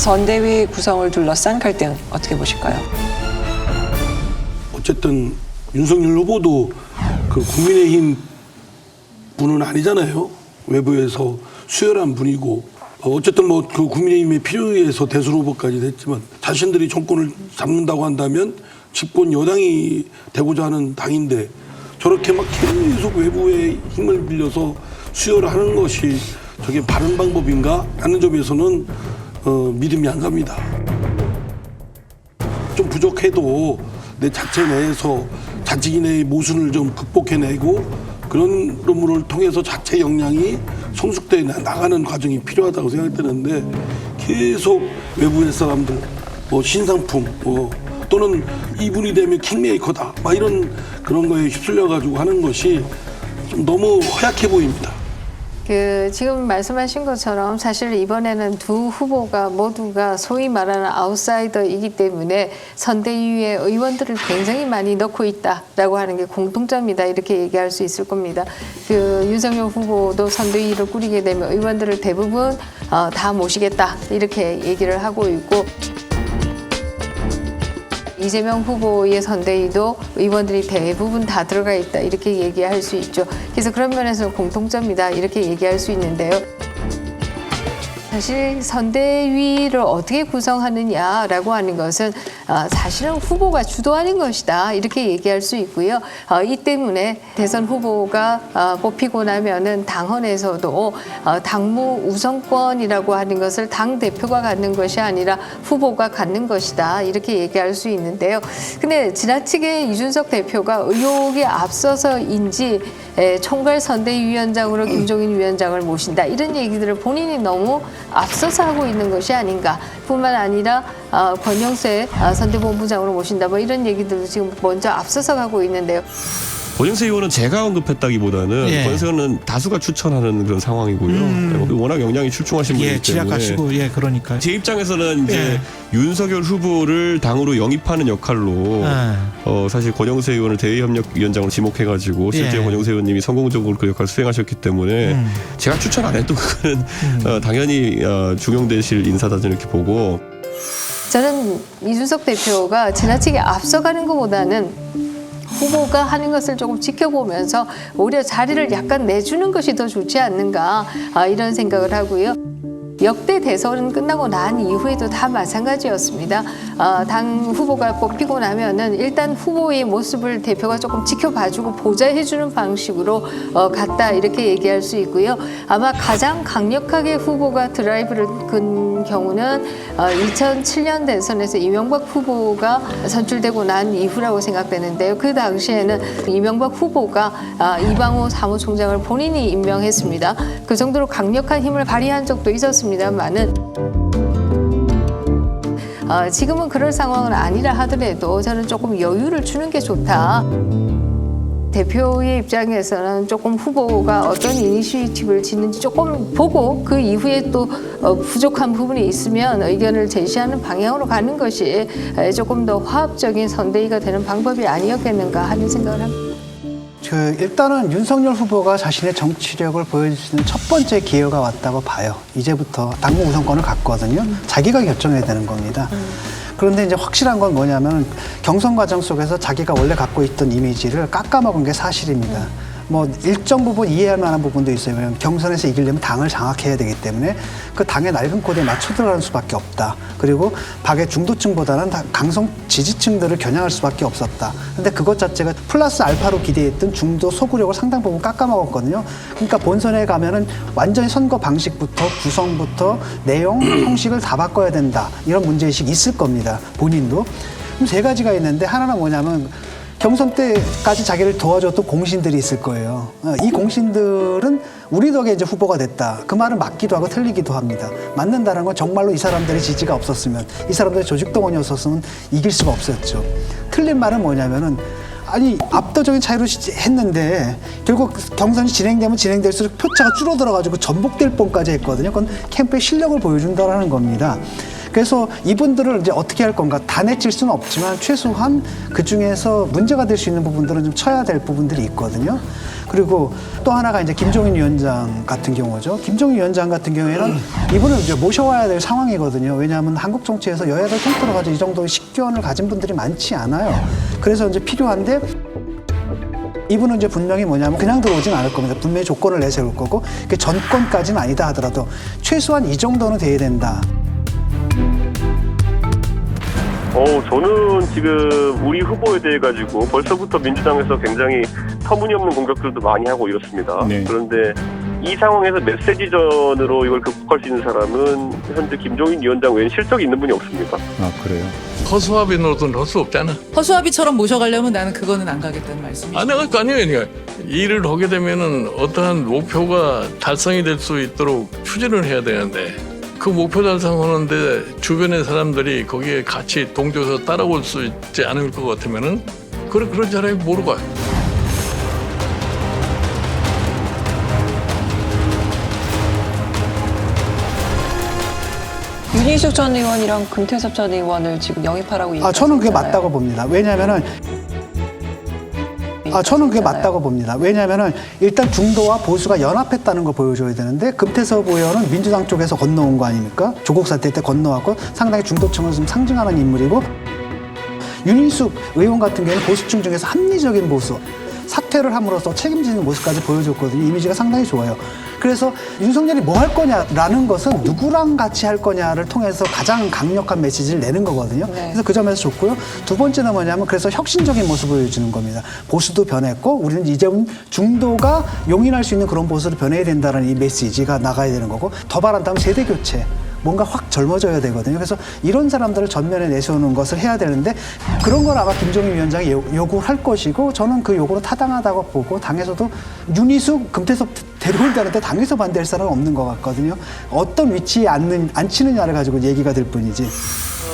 선대위 구성을 둘러싼 갈등 어떻게 보실까요? 어쨌든 윤석열 후보도 그 국민의힘 분은 아니잖아요. 외부에서 수혈한 분이고 어, 어쨌든 뭐 그 국민의힘의 필요에 의해서 대선 후보까지 됐지만 자신들이 정권을 잡는다고 한다면 집권 여당이 되고자 하는 당인데 저렇게 막 계속 외부의 힘을 빌려서 수혈을 하는 것이 저게 바른 방법인가 하는 점에서는 어, 믿음이 안 갑니다. 좀 부족해도 내 자체 내에서 자직인의 모순을 좀 극복해내고 그런 논문을 통해서 자체 역량이 성숙돼 나가는 과정이 필요하다고 생각되는데 계속 외부의 사람들 뭐 신상품 뭐 또는 이분이 되면 킹메이커다 막 이런 그런 거에 휩쓸려 가지고 하는 것이 좀 너무 허약해 보입니다. 그 지금 말씀하신 것처럼 사실 이번에는 두 후보가 모두가 소위 말하는 아웃사이더이기 때문에 선대위에 의원들을 굉장히 많이 넣고 있다라고 하는 게 공통점이다 이렇게 얘기할 수 있을 겁니다. 그 윤석열 후보도 선대위를 꾸리게 되면 의원들을 대부분 어, 다 모시겠다 이렇게 얘기를 하고 있고. 이재명 후보의 선대위도 의원들이 대부분 다 들어가 있다 이렇게 얘기할 수 있죠. 그래서 그런 면에서 공통점이다 이렇게 얘기할 수 있는데요. 사실 선대위를 어떻게 구성하느냐라고 하는 것은 어, 사실은 후보가 주도하는 것이다 이렇게 얘기할 수 있고요. 어, 이 때문에 대선 후보가 어, 뽑히고 나면은 당헌에서도 어, 당무 우선권이라고 하는 것을 당 대표가 갖는 것이 아니라 후보가 갖는 것이다 이렇게 얘기할 수 있는데요. 근데 지나치게 이준석 대표가 의혹에 앞서서인지 에, 총괄 선대위원장으로 김종인 위원장을 모신다 이런 얘기들을 본인이 너무 앞서서 하고 있는 것이 아닌가 뿐만 아니라 어, 권영세 어, 선대본부장으로 모신다 뭐 이런 얘기들도 지금 먼저 앞서서 가고 있는데요. 권영세 의원은 제가 언급했다기보다는 예. 권영세 의원은 다수가 추천하는 그런 상황이고요. 워낙 역량이 출중하신 분이기 예, 때문에 지략하시고 예, 그러니까. 제 입장에서는 이제 예. 윤석열 후보를 당으로 영입하는 역할로 예. 어, 사실 권영세 의원을 대의협력위원장으로 지목해가지고 실제 예. 권영세 의원님이 성공적으로 그 역할을 수행하셨기 때문에 음. 제가 추천 안 해도 그거는 어, 당연히 어, 중용되실 인사다 이렇게 보고 저는 이준석 대표가 지나치게 앞서가는 것보다는 후보가 하는 것을 조금 지켜보면서 오히려 자리를 약간 내주는 것이 더 좋지 않는가 아, 이런 생각을 하고요. 역대 대선 끝나고 난 이후에도 다 마찬가지였습니다. 아, 당 후보가 뽑히고 나면은 일단 후보의 모습을 대표가 조금 지켜봐주고 보좌해주는 방식으로 어, 갔다 이렇게 얘기할 수 있고요. 아마 가장 강력하게 후보가 드라이브를 건 경우는 어, 2007년 대선에서 이명박 후보가 선출되고 난 이후라고 생각되는데요. 그 당시에는 이명박 후보가 아, 이방호 사무총장을 본인이 임명했습니다. 그 정도로 강력한 힘을 발휘한 적도 있었습니다 만은 어, 지금은 그럴 상황은 아니라 하더라도 저는 조금 여유를 주는 게 좋다. 대표의 입장에서는 조금 후보가 어떤 이니시티브를 짓는지 조금 보고 그 이후에 또 어, 부족한 부분이 있으면 의견을 제시하는 방향으로 가는 것이 에, 조금 더 화합적인 선대위가 되는 방법이 아니었겠는가 하는 생각을 합니다. 그 일단은 윤석열 후보가 자신의 정치력을 보여줄 수 있는 첫 번째 기회가 왔다고 봐요. 이제부터 당무 우선권을 갖거든요. 자기가 결정해야 되는 겁니다. 그런데 이제 확실한 건 뭐냐면 경선 과정 속에서 자기가 원래 갖고 있던 이미지를 깎아먹은 게 사실입니다. 뭐 일정 부분 이해할 만한 부분도 있어요. 왜냐하면 경선에서 이기려면 당을 장악해야 되기 때문에 그 당의 낡은 코드에 맞춰 들어가는 수밖에 없다. 그리고 박의 중도층보다는 다 강성 지지층들을 겨냥할 수밖에 없었다. 근데 그것 자체가 플러스 알파로 기대했던 중도 소구력을 상당 부분 깎아먹었거든요. 그러니까 본선에 가면은 완전히 선거 방식부터 구성부터 내용, 형식을 다 바꿔야 된다. 이런 문제의식이 있을 겁니다. 본인도. 그럼 세 가지가 있는데 하나는 뭐냐면 경선 때까지 자기를 도와줬던 공신들이 있을 거예요. 어, 이 공신들은 우리 덕에 이제 후보가 됐다. 그 말은 맞기도 하고 틀리기도 합니다. 맞는다는 건 정말로 이 사람들의 지지가 없었으면, 이 사람들의 조직 동원이 없었으면 이길 수가 없었죠. 틀린 말은 뭐냐면은 아니 압도적인 차이로 시- 했는데 결국 경선이 진행되면 진행될수록 표차가 줄어들어가지고 전복될 뻔까지 했거든요. 그건 캠프의 실력을 보여준다라는 겁니다. 그래서 이분들을 이제 어떻게 할 건가 다 내칠 수는 없지만 최소한 그 중에서 문제가 될 수 있는 부분들은 좀 쳐야 될 부분들이 있거든요. 그리고 또 하나가 이제 김종인 위원장 같은 경우죠. 김종인 위원장 같은 경우에는 이분을 이제 모셔와야 될 상황이거든요. 왜냐하면 한국 정치에서 여야를 통틀어 가지고 이 정도의 식견을 가진 분들이 많지 않아요. 그래서 이제 필요한데 이분은 이제 분명히 뭐냐면 그냥 들어오진 않을 겁니다. 분명히 조건을 내세울 거고 그 전권까지는 아니다 하더라도 최소한 이 정도는 돼야 된다. 어, 저는 지금 우리 후보에 대해 가지고 벌써부터 민주당에서 굉장히 터무니없는 공격들도 많이 하고 이렇습니다. 네. 그런데 이 상황에서 메시지전으로 이걸 극복할 수 있는 사람은 현재 김종인 위원장 외에 실적이 있는 분이 없습니다. 아 그래요. 허수아비 노릇은 할 수 없잖아. 허수아비처럼 모셔가려면 나는 그거는 안 가겠다는 말씀이죠. 안 나갈 거 아니에요. 그러니까 일을 하게 되면은 어떠한 목표가 달성이 될 수 있도록 추진을 해야 되는데 그 목표 달성하는데 주변의 사람들이 거기에 같이 동조해서 따라올 수 있지 않을 것 같으면은 그런 그런 사람이 모르고. 윤희숙 전 의원이랑 금태섭 전 의원을 지금 영입하라고 아 저는 그게 얘기하셨잖아요. 맞다고 봅니다. 왜냐하면은 아 저는 그게 맞다고 봅니다. 왜냐하면은 일단 중도와 보수가 연합했다는 걸 보여줘야 되는데 금태섭 의원은 민주당 쪽에서 건너온 거 아닙니까? 조국 사태 때 건너왔고 상당히 중도층을 좀 상징하는 인물이고 윤인숙 의원 같은 경우는 보수층 중에서 합리적인 보수. 사퇴를 함으로써 책임지는 모습까지 보여줬거든요. 이미지가 상당히 좋아요. 그래서 윤석열이 뭐 할 거냐라는 것은 누구랑 같이 할 거냐를 통해서 가장 강력한 메시지를 내는 거거든요. 네. 그래서 그 점에서 좋고요. 두 번째는 뭐냐면 그래서 혁신적인 모습을 보여주는 겁니다. 보수도 변했고 우리는 이제는 중도가 용인할 수 있는 그런 보수로 변해야 된다는 이 메시지가 나가야 되는 거고 더 바란다면 세대 교체. 뭔가 확 젊어져야 되거든요. 그래서 이런 사람들을 전면에 내세우는 것을 해야 되는데 그런 걸 아마 김종인 위원장이 요- 요구를 할 것이고 저는 그 요구는 타당하다고 보고 당에서도 윤희숙, 금태섭 데려온다는데 당에서 반대할 사람은 없는 것 같거든요. 어떤 위치에 앉는, 앉히느냐를 가지고 얘기가 될 뿐이지.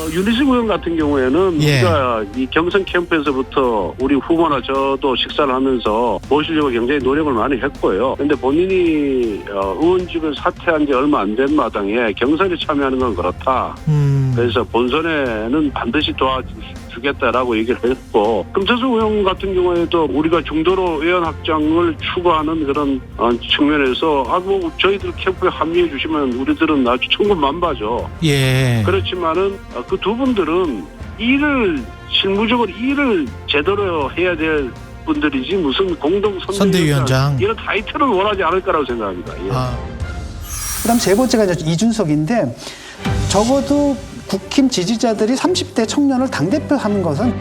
어, 윤희숙 의원 같은 경우에는 예. 우리가 이 경선 캠프에서부터 우리 후보나 저도 식사를 하면서 모시려고 굉장히 노력을 많이 했고요. 근데 본인이 어, 의원직을 사퇴한 지 얼마 안 된 마당에 경선에 참여하는 건 그렇다. 그래서 본선에는 반드시 도와주 겠다라고 얘기를 했고 금태수 의원 같은 경우에도 우리가 중도로 의원 확장을 추구하는 그런 어, 측면에서 아뭐 저희들 캠프에 합류해 주시면 우리들은 아주 천군만마죠. 예. 그렇지만은 그 두 분들은 일을 실무적으로 일을 제대로 해야 될 분들이지 무슨 공동 선대위원장. 이런 타이틀을 원하지 않을 거라고 생각합니다. 예. 아 그다음 세 번째가 이제 이준석인데 적어도 국힘 지지자들이 30대 청년을 당대표 하는 것은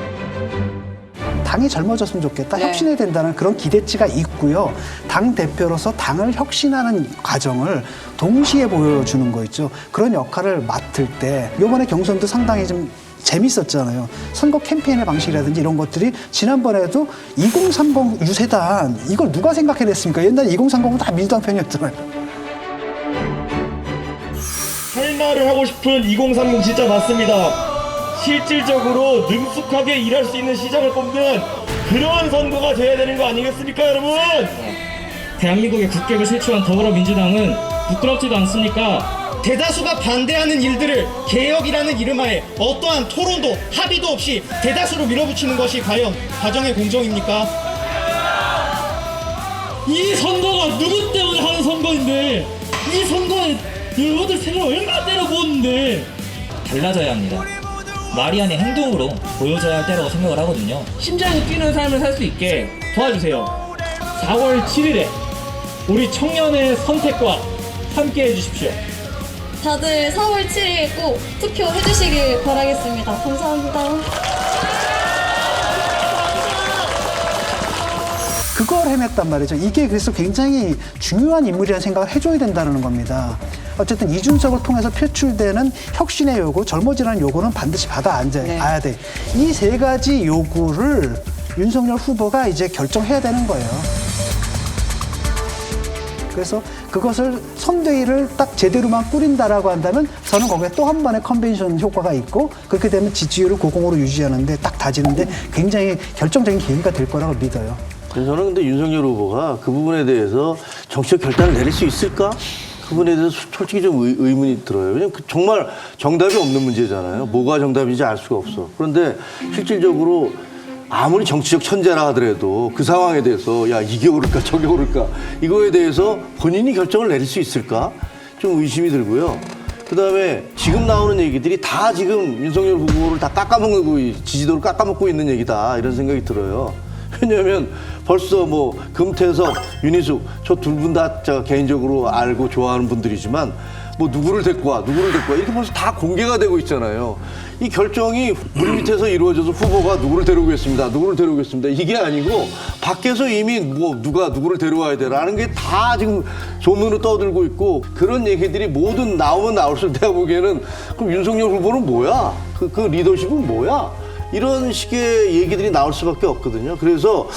당이 젊어졌으면 좋겠다, 네. 혁신해야 된다는 그런 기대치가 있고요. 당 대표로서 당을 혁신하는 과정을 동시에 보여주는 거 있죠. 그런 역할을 맡을 때 이번에 경선도 상당히 좀 재밌었잖아요. 선거 캠페인의 방식이라든지 이런 것들이 지난번에도 2030 유세단 이걸 누가 생각해냈습니까? 옛날에 2030은 다 민주당 편이었잖아요. 할 말을 하고 싶은 2030 진짜 맞습니다. 실질적으로 능숙하게 일할 수 있는 시장을 뽑는 그런 선거가 돼야 되는 거 아니겠습니까, 여러분? 대한민국의 국격을 실추한 더불어민주당은 부끄럽지도 않습니까? 대다수가 반대하는 일들을 개혁이라는 이름하에 어떠한 토론도 합의도 없이 대다수로 밀어붙이는 것이 과연 과정의 공정입니까? 이 선거가 누구 때문에 하는 선거인데 이 선거에 여러분들 생을 얼마나 때려 부었는데 달라져야 합니다. 아닌 행동으로 보여줘야 할 때라고 생각을 하거든요. 심장이 뛰는 삶을 살 수 있게 도와주세요. 4월 7일에 우리 청년의 선택과 함께 해주십시오. 다들 4월 7일 꼭 투표해 주시길 바라겠습니다. 감사합니다. 그걸 해냈단 말이죠. 이게 그래서 굉장히 중요한 인물이라는 생각을 해줘야 된다는 겁니다. 어쨌든 이준석을 통해서 표출되는 혁신의 요구, 젊어지라는 요구는 반드시 받아 앉아야 네. 돼. 이 세 가지 요구를 윤석열 후보가 이제 결정해야 되는 거예요. 그래서 그것을 선대위를 딱 제대로만 꾸린다라고 한다면 저는 거기에 또 한 번의 컨벤션 효과가 있고 그렇게 되면 지지율을 고공으로 유지하는데 딱 다지는데 굉장히 결정적인 계기가 될 거라고 믿어요. 저는 근데 윤석열 후보가 그 부분에 대해서 정치적 결단을 내릴 수 있을까? 그분에 대해서 솔직히 좀 의, 의문이 들어요. 왜냐면 그 정말 정답이 없는 문제잖아요. 뭐가 정답인지 알 수가 없어. 그런데 실질적으로 아무리 정치적 천재라 하더라도 그 상황에 대해서 야 이게 옳을까 저게 옳을까 이거에 대해서 본인이 결정을 내릴 수 있을까 좀 의심이 들고요. 그다음에 지금 나오는 얘기들이 다 지금 윤석열 후보를 다 깎아먹고 이- 지지도를 깎아먹고 있는 얘기다 이런 생각이 들어요. 왜냐하면 벌써 뭐 금태섭, 윤희숙 저둘분다 제가 개인적으로 알고 좋아하는 분들이지만 뭐 누구를 데리고 와 누구를 데리고 와 이렇게 벌써 다 공개가 되고 있잖아요. 이 결정이 물 밑에서 이루어져서 후보가 누구를 데려오겠습니다. 누구를 데려오겠습니다. 이게 아니고 밖에서 이미 뭐 누가 누구를 데려와야 되라는 게 다 지금 소문으로 떠들고 있고 그런 얘기들이 모든 나오면 나올수록 내가 보기에는 그럼 윤석열 후보는 뭐야? 그, 그 리더십은 뭐야? 이런 식의 얘기들이 나올 수밖에 없거든요. 그래서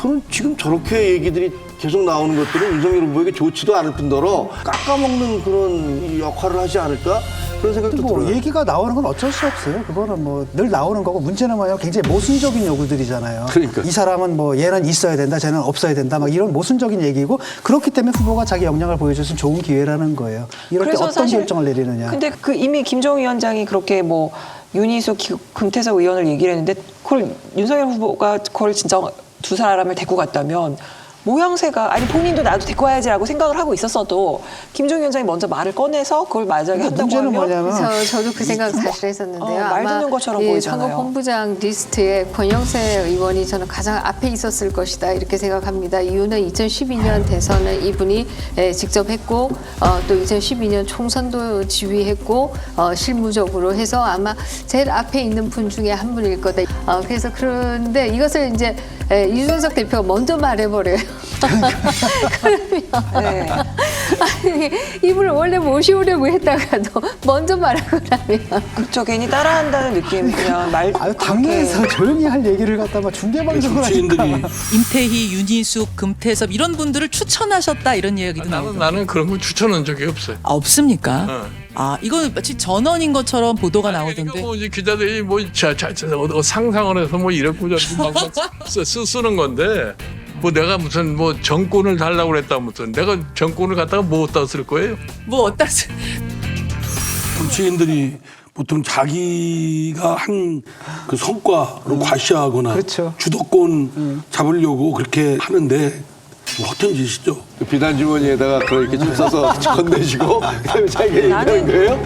저는 지금 저렇게 얘기들이 계속 나오는 것들은 윤석열 후보에게 좋지도 않을 뿐더러 깎아먹는 그런 역할을 하지 않을까 그런 생각도 뭐 들어요. 얘기가 나오는 건 어쩔 수 없어요. 그거는 뭐 늘 나오는 거고 문제는 뭐냐 굉장히 모순적인 요구들이잖아요. 그러니까. 이 사람은 뭐 얘는 있어야 된다, 쟤는 없어야 된다, 막 이런 모순적인 얘기고 그렇기 때문에 후보가 자기 역량을 보여줄 수 좋은 기회라는 거예요. 이럴 때 어떤 결정을 내리느냐. 근데 그 이미 김종 위원장이 그렇게 뭐 윤희숙, 기- 금태섭 의원을 얘기를 했는데 그걸 윤석열 후보가 그걸 진짜 두 사람을 데리고 갔다면 모양새가 아니 본인도 나도 데리고 와야지라고 생각을 하고 있었어도 김종 위원장이 먼저 말을 꺼내서 그걸 만약에 한다고 문제는 하면 뭐냐면 저, 저도 그 생각 사실 했었는데요. 어, 말 아마 듣는 것처럼 이 보이잖아요. 선거본부장 리스트에 권영세 의원이 저는 가장 앞에 있었을 것이다 이렇게 생각합니다. 이유는 2012년 대선은 이분이 예, 직접 했고 어, 또 2012년 총선도 지휘했고 어, 실무적으로 해서 아마 제일 앞에 있는 분 중에 한 분일 거다. 어, 그래서 그런데 이것을 이제 예, 이준석 대표가 먼저 말해버려요. 그러면 네. 아니 이분을 원래 모시오려고 했다가도 먼저 말하고 나면 그렇죠 괜히 따라한다는 느낌 그냥 말 아유, 당내에서 조용히 할 얘기를 갖다가 중계 방송을 하니까. 정치인들이 임태희, 윤희숙, 금태섭 이런 분들을 추천하셨다 이런 이야기도 나오고 나는 그런 거 추천한 적이 없어요. 아, 없습니까? 어. 아 이건 마치 전원인 것처럼 보도가 그러니까 나오던데 뭐 이제 기자들이 뭐 자, 자, 자, 어, 어, 상상을 해서 뭐 이랬고 저랬고 막, 막 쓰, 쓰, 쓰는 건데 뭐 내가 무슨 뭐 정권을 달라고 그랬다 무슨 내가 정권을 갖다가 뭐 어디다 쓸 거예요? 뭐 어따 정치인들이 보통 자기가 한 그 성과로 과시하거나 그렇죠. 주도권 잡으려고 그렇게 하는데 허튼 짓이죠. 그 비단 주머니에다가 그렇게 줄 써서 건네시고 그다음에 자기가 얘기하는 거예요?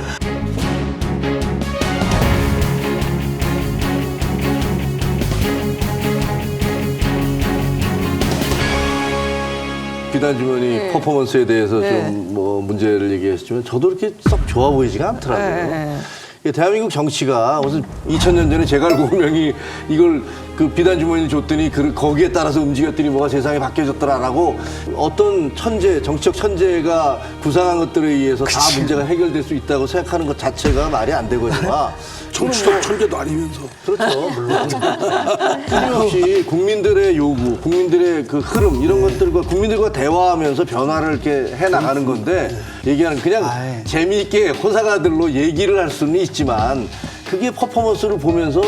비단 주머니 네. 퍼포먼스에 대해서 네. 좀뭐 문제를 얘기했지만 저도 이렇게 썩 좋아 보이지가 않더라고요. 네, 대한민국 정치가 무슨 2000년 전에 제갈공명이 이걸 그 비단 주머니를 줬더니 그 거기에 따라서 움직였더니 뭐가 세상이 바뀌어졌더라라고 어떤 천재 정치적 천재가 구상한 것들에 의해서 다 문제가 해결될 수 있다고 생각하는 것 자체가 말이 안 되거든요. 정치적 천재도 아니면서 그렇죠, 물론. 끊임없이 국민들의 요구, 국민들의 그 흐름 이런 것들과 국민들과 대화하면서 변화를 이렇게 해 나가는 건데 얘기하는 그냥 아이. 재미있게 호사가들로 얘기를 할 수는 있지만 그게 퍼포먼스를 보면서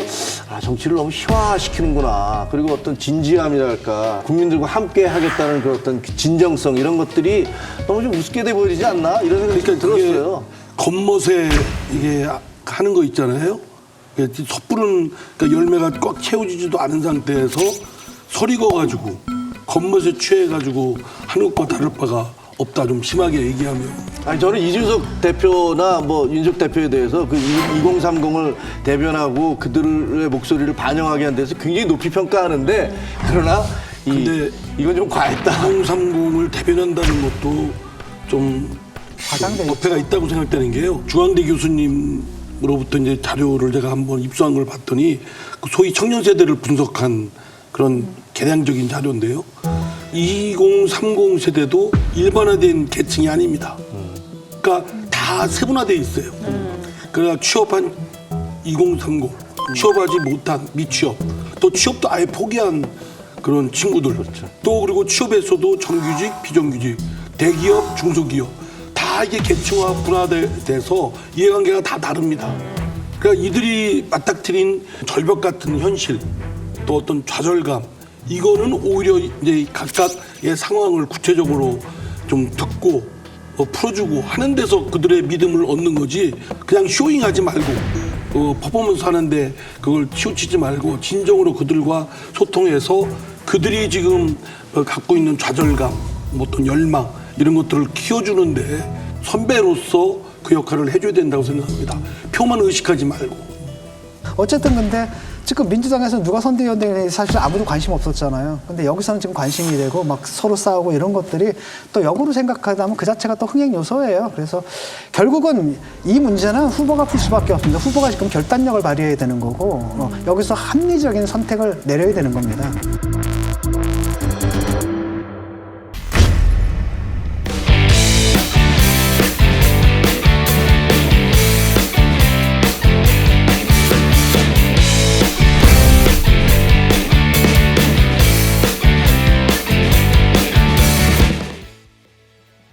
아 정치를 너무 희화시키는구나 그리고 어떤 진지함이랄까 국민들과 함께 하겠다는 그 어떤 진정성 이런 것들이 너무 좀 우습게 돼 보이지 않나 이런 생각이 그러니까 좀 들었어요. 겉멋에 이게 하는 거 있잖아요. 섣부른 그러니까 열매가 꽉 채워지지도 않은 상태에서 설익어가지고 겉멋에 취해 가지고 하는 것과 다를 바가 없다. 좀 심하게 얘기하면. 아니 저는 이준석 대표나 뭐 윤석 대표에 대해서 그 2030을 대변하고 그들의 목소리를 반영하게 한 데서 굉장히 높이 평가하는데 그러나 이, 근데 이건 좀 과했다. 2030을 대변한다는 것도 좀 과장돼. 어폐가 있다고 생각되는 게요. 중앙대 교수님으로부터 이제 자료를 제가 한번 입수한 걸 봤더니 그 소위 청년 세대를 분석한 그런 개량적인 자료인데요. 2030 세대도 일반화된 계층이 아닙니다. 그러니까 다 세분화돼 있어요. 그러니까 취업한 2030, 취업하지 못한 미취업, 또 취업도 아예 포기한 그런 친구들. 또 그리고 취업에서도 정규직, 비정규직, 대기업, 중소기업 다 이게 계층화 분화돼서 이해관계가 다 다릅니다. 그러니까 이들이 맞닥뜨린 절벽 같은 현실, 또 어떤 좌절감, 이거는 오히려 이제 각각의 상황을 구체적으로 좀 듣고 어, 풀어주고 하는 데서 그들의 믿음을 얻는 거지 그냥 쇼잉하지 말고 어, 퍼포먼스 하는데 그걸 치우치지 말고 진정으로 그들과 소통해서 그들이 지금 어, 갖고 있는 좌절감, 뭐 어떤 열망 이런 것들을 키워주는데 선배로서 그 역할을 해줘야 된다고 생각합니다. 표만 의식하지 말고. 어쨌든 근데 지금 민주당에서 누가 선대위원 되는지 사실 아무도 관심 없었잖아요. 근데 여기서는 지금 관심이 되고 막 서로 싸우고 이런 것들이 또 역으로 생각하다면 그 자체가 또 흥행 요소예요. 그래서 결국은 이 문제는 후보가 풀 수밖에 없습니다. 후보가 지금 결단력을 발휘해야 되는 거고 어, 여기서 합리적인 선택을 내려야 되는 겁니다.